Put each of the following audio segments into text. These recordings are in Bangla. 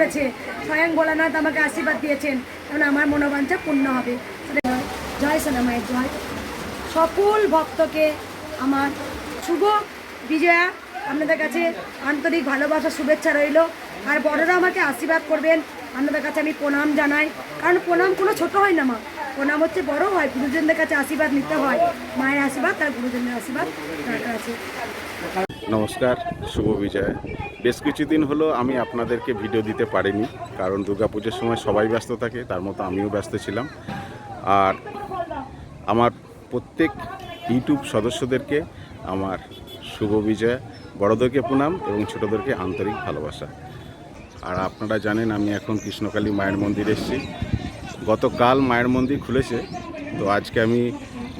করেছে। স্বয়ং ভোলানাথ আমাকে আশীর্বাদ দিয়েছেন কারণ আমার মনোবাঞ্ছা পূর্ণ হবে। জয়- সোনামায়ের জয়। সকল ভক্তকে আমার শুভ বিজয়া। আপনাদের কাছে আন্তরিক ভালোবাসা, শুভেচ্ছা রইল। আর বড়রা আমাকে আশীর্বাদ করবেন। আপনাদের কাছে আমি প্রণাম জানাই। কারণ প্রণাম কোনো ছোট হয় না মা। প্রণাম হচ্ছে বড় হয়, গুরুজনদের কাছে আশীর্বাদ নিতে হয়। মায়ের আশীর্বাদ তার গুরুজনদের আশীর্বাদ নমস্কার, শুভ বিজয়। বেশ কিছুদিন হলো আমি আপনাদেরকে ভিডিও দিতে পারিনি, কারণ দুর্গাপুজোর সময় সবাই ব্যস্ত থাকে, তার মতো আমিও ব্যস্ত ছিলাম। আর আমার প্রত্যেক ইউটিউব সদস্যদেরকে আমার শুভ বিজয়, বড়দেরকে প্রণাম এবং ছোটদেরকে আন্তরিক ভালোবাসা। আর আপনারা জানেন আমি এখন কৃষ্ণকালী মায়ের মন্দির এসেছি। গতকাল মায়ের মন্দির খুলেছে, তো আজকে আমি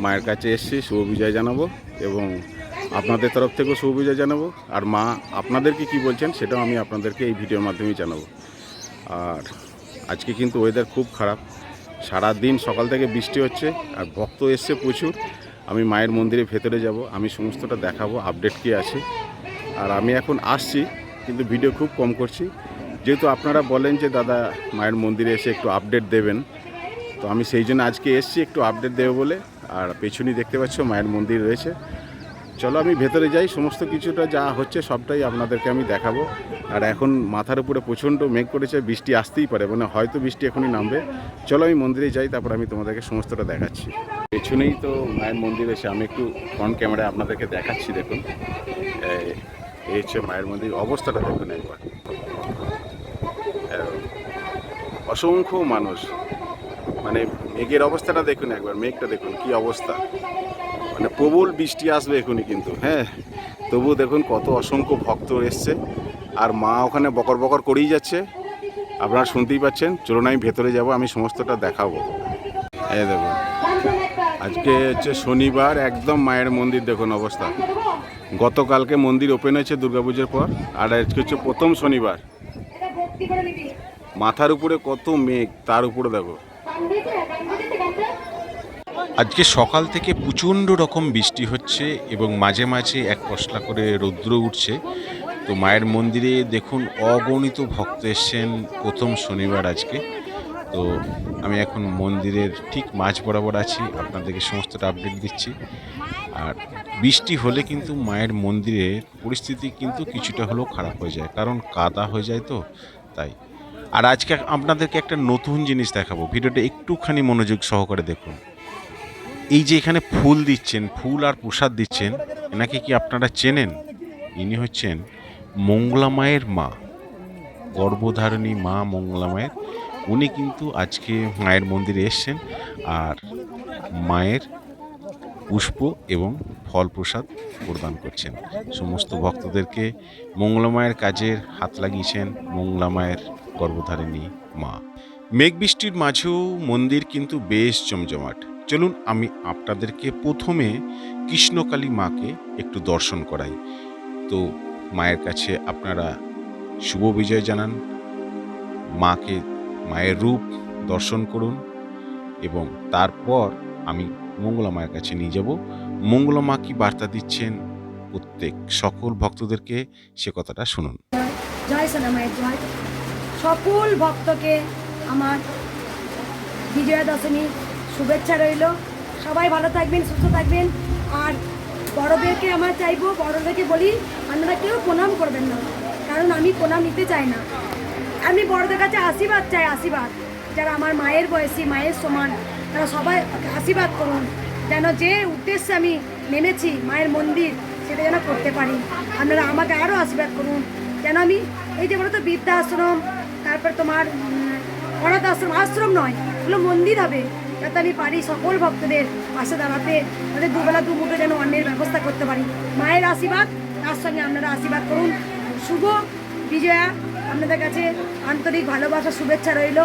মায়ের কাছে এসেছি, শুভ বিজয় জানাব এবং আপনাদের তরফ থেকেও শুভ বিজয় জানাব। আর মা আপনাদেরকে কি বলছেন সেটাও আমি আপনাদেরকে এই ভিডিওর মাধ্যমেই জানাব। আর আজকে কিন্তু ওয়েদার খুব খারাপ। সারা দিন সকাল থেকে বৃষ্টি হচ্ছে, আর ভক্ত এসছে প্রচুর। আমি মায়ের মন্দিরে ভেতরে যাব, আমি সমস্তটা দেখাবো আপডেট কি আছে। আর আমি এখন আসছি, কিন্তু ভিডিও খুব কম করছি। যেহেতু আপনারা বলেন যে দাদা মায়ের মন্দিরে এসে একটু আপডেট দেবেন, তো আমি সেই জন্য আজকে এসছি একটু আপডেট দেবো বলে। আর পেছনেই দেখতে পাচ্ছ মায়ের মন্দির রয়েছে। চলো আমি ভেতরে যাই, সমস্ত কিছুটা যা হচ্ছে সবটাই আপনাদেরকে আমি দেখাবো। আর এখন মাথার উপরে প্রচণ্ড মেঘ করেছে, বৃষ্টি আসতেই পারে মানে হয়তো বৃষ্টি এখনই নামবে। চলো আমি মন্দিরে যাই, তারপর আমি তোমাদেরকে সমস্তটা দেখাচ্ছি। পেছনেই তো মায়ের মন্দির এসে আমি একটু ফ্রন্ট ক্যামেরায় আপনাদেরকে দেখাচ্ছি, দেখুন। এই- হচ্ছে মায়ের মন্দির অবস্থাটা দেখুন একবার। অসংখ্য মানুষ। মানে মেঘের অবস্থাটা দেখুন একবার, মেঘটা দেখুন কি অবস্থা। মানে প্রবল বৃষ্টি আসবে এখনই কিন্তু হ্যাঁ। তবু দেখুন কত অসংখ্য ভক্ত এসছে। আর মা ওখানে বকর বকর করেই যাচ্ছে। আপনারা শুনতেই পাচ্ছেন, চলুন আমি ভেতরে যাব, আমি সমস্তটা দেখাবো। এই দেখুন, আজকে হচ্ছে শনিবার, একদম মায়ের মন্দির দেখুন অবস্থা। গতকালকে মন্দির ওপেন হয়েছে দুর্গাপুজোর পর, আর আজকে হচ্ছে প্রথম শনিবার। মাথার উপরে কত মেঘ তার উপরে দেখো। আজকে সকাল থেকে প্রচণ্ড রকম বৃষ্টি হচ্ছে এবং মাঝে মাঝে এক পশলা করে রৌদ্র উঠছে। তো মায়ের মন্দিরে দেখুন অগণিত ভক্ত এসছেন প্রথম শনিবার আজকে। তো আমি এখন মন্দিরের ঠিক মাঝ বরাবর আছি আপনাদেরকে সমস্তটা আপডেট দিচ্ছি। আর বৃষ্টি হলে কিন্তু মায়ের মন্দিরের পরিস্থিতি কিন্তু কিছুটা হলেও খারাপ হয়ে যায় কারণ কাদা হয়ে যায় তো। তাই। আর আজকে আপনাদেরকে একটা নতুন জিনিস দেখাবো। ভিডিওটা একটুখানি মনোযোগ সহকারে দেখুন। এই যে এখানে ফুল দিচ্ছেন, ফুল আর প্রসাদ দিচ্ছেন, এনাকে কি আপনারা চেনেন? ইনি হচ্ছেন মঙ্গলা মায়ের মা, গর্ভধারণী মা মঙ্গলা মায়ের। উনি কিন্তু আজকে মায়ের মন্দিরে এসছেন। আর মায়ের পুষ্প এবং ফল প্রসাদ প্রদান করছেন। সমস্ত ভক্তদেরকে মঙ্গলা মায়ের কাজের হাত লাগিয়েছেন মঙ্গলা মায়ের গর্ভধারিণী মা। মেঘ বৃষ্টির মাঝেও মন্দির কিন্তু বেশ জমজমাট। চলুন আমি আপনাদেরকে প্রথমে কৃষ্ণকালী মাকে একটু দর্শন করাই। তো মায়ের কাছে আপনারা শুভ বিজয় জানান। মাকে মায়ের রূপ দর্শন করুন এবং তারপর আমি মঙ্গলা মায়ের কাছে নিয়ে যাব। মঙ্গলা মা কি বার্তা দিচ্ছেন? প্রত্যেক সকল ভক্তদেরকে সে কথাটা শুনুন। জয় সোনামায়ের জয়। সকল ভক্তকে আমার বিজয়া দশমী শুভেচ্ছা রইল। সবাই ভালো থাকবেন, সুস্থ থাকবেন। আর বড়দেরকে আমার চাইব, বড়দেরকে বলি, আপনারা কেউ প্রণাম করবেন না। কারণ আমি প্রণাম নিতে চাই না। আমি বড়দের কাছে আশীর্বাদ চাই, আশীর্বাদ। যারা আমার মায়ের বয়সী, মায়ের সমান তারা সবাই আশীর্বাদ করুন, যেন যে উদ্দেশ্যে আমি নেমেছি মায়ের মন্দির, সেটা যেন করতে পারি। আপনারা আমাকে আরও আশীর্বাদ করুন। যেন আমি এই যে বলো তো বৃদ্ধাশ্রম, তারপর তোমার অনাথ আশ্রম আশ্রম নয়, এগুলো মন্দির হবে, যাতে আমি পারি সকল ভক্তদের পাশে দাঁড়াতে তাদের দুবেলা দু মুঠো যেন অন্যের ব্যবস্থা করতে পারি। মায়ের আশীর্বাদ, তার সঙ্গে আপনারা আশীর্বাদ করুন। শুভ বিজয়া, আপনাদের কাছে আন্তরিক ভালোবাসা, শুভেচ্ছা রইল।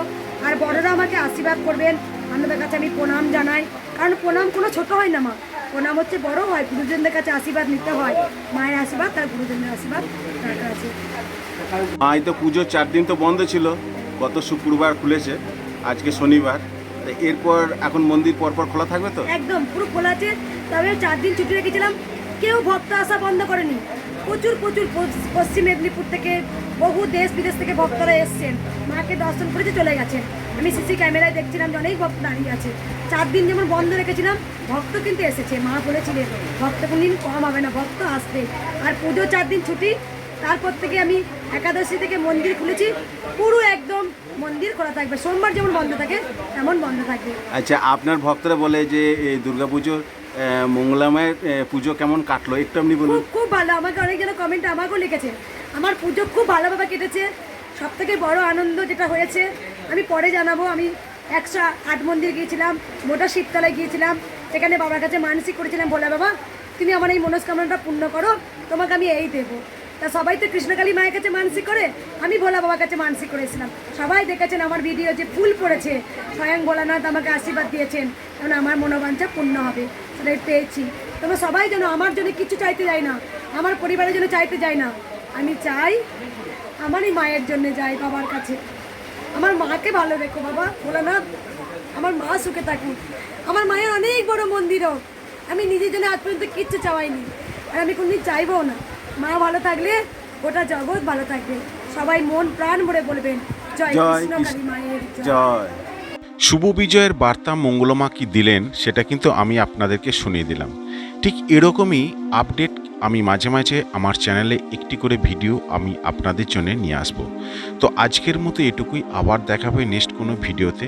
আর বড়রা আমাকে আশীর্বাদ করবেন। আপনাদের কাছে আমি প্রণাম জানাই। কারণ প্রণাম কোনো ছোট হয় না মা। প্রণাম হচ্ছে বড় হয় গুরুজনদের কাছে আশীর্বাদ নিতে হয়। মায়ের আশীর্বাদ তার গুরুজনের আশীর্বাদ দরকার আছে মা তো পুজো চার দিন তো বন্ধ ছিল গত শুক্রবার খুলেছে আজকে শনিবার। এরপর এখন মন্দির পরপর খোলা থাকবে তো? একদম পুরো খোলা আছে। তবে চার দিন ছুটি রেখেছিলাম। কেউ ভক্ত আসা বন্ধ করেনি। প্রচুর প্রচুর পশ্চিম মেদিনীপুর থেকে বহু দেশ বিদেশ থেকে ভক্তরা এসছেন। মাকে দর্শন করেছে চলে গেছেন। আমি সিসি ক্যামেরায় দেখছিলাম যে অনেক ভক্ত দাঁড়িয়ে আছে। চার দিন যেমন বন্ধ রেখেছিলাম ভক্ত কিন্তু এসেছে মা বলেছিলেন ভক্ত কোনদিন কম হবে না ভক্ত আসবে। আর পুজো চার দিন ছুটি তারপর থেকে আমি একাদশী থেকে মন্দির খুলেছি পুরো একদম মন্দির খোলা থাকবে। সোমবার যেমন বন্ধ থাকে তেমন বন্ধ থাকবে। আচ্ছা আপনার ভক্তরা বলে যে এই দুর্গাপুজোর আহ, মঙ্গলামায়ের পুজো কেমন কাটলো? একটু আপনি বলুন। খুব খুব ভালো। আমাকে অনেকজন কমেন্ট আমাকেও লিখেছে। আমার পুজো খুব ভালোভাবে কেটেছে। সব থেকে বড় আনন্দ যেটা হয়েছে আমি পরে জানাব, আমি একশো আট মন্দির গিয়েছিলাম, মোটা শীততলায় গিয়েছিলাম, সেখানে বাবার কাছে মানসিক করেছিলাম, বলে, বাবা, তুমি আমার এই মনস্কামনাটা পূর্ণ করো, তোমাকে আমি এই দেবো। তা সবাই তো কৃষ্ণকালী মায়ের কাছে মানসিক করে, আমি ভোলা বাবার কাছে মানসিক করেছিলাম। সবাই দেখেছেন আমার ভিডিও যে ফুল পড়েছে, স্বয়ং ভোলানাথ আমাকে আশীর্বাদ দিয়েছেন কারণ আমার মনোবাঞ্ছা পূর্ণ হবে, সেটাই পেয়েছি। তোমরা সবাই যেন আমার জন্য কিছু চাইতে যাই না, আমার পরিবারের জন্য চাইতে যাই না, আমি চাই আমারই মায়ের জন্য যাই বাবার কাছে। আমার মাকে ভালো রেখো বাবা। ভোলানাথ আমার মা সুখে থাকুক। আমার মায়ের অনেক বড় মন্দিরও। আমি নিজের জন্য আজ পর্যন্ত কিচ্ছু চাওয়াইনি। আর আমি কোনদিন চাইবও না। মা ভালো থাকলে গোটা জগৎ ভালো থাকবে। সবাই মন প্রাণ ভরে বলবেন জয় কৃষ্ণ মায়ের জয়। শুভ বিজয়ের বার্তা মঙ্গলমা কি দিলেন, সেটা কিন্তু আমি আপনাদেরকে শুনিয়ে দিলাম। ঠিক এরকমই আপডেট আমি মাঝে মাঝে আমার চ্যানেলে একটি করে ভিডিও আমি আপনাদের জন্য নিয়ে আসব। তো আজকের মতো এটুকুই, আবার দেখাবে নেক্সট কোনো ভিডিওতে।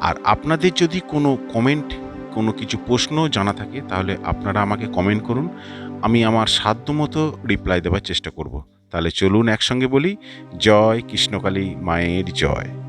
আর আপনাদের যদি কোনো কমেন্ট কোনো কিছু প্রশ্ন জানা থাকে, তাহলে আপনারা আমাকে কমেন্ট করুন। আমি আমার সাধ্যমতো রিপ্লাই দেওয়ার চেষ্টা করব। তাহলে চলুন একসঙ্গে বলি, জয় কৃষ্ণকালী মায়ের জয়।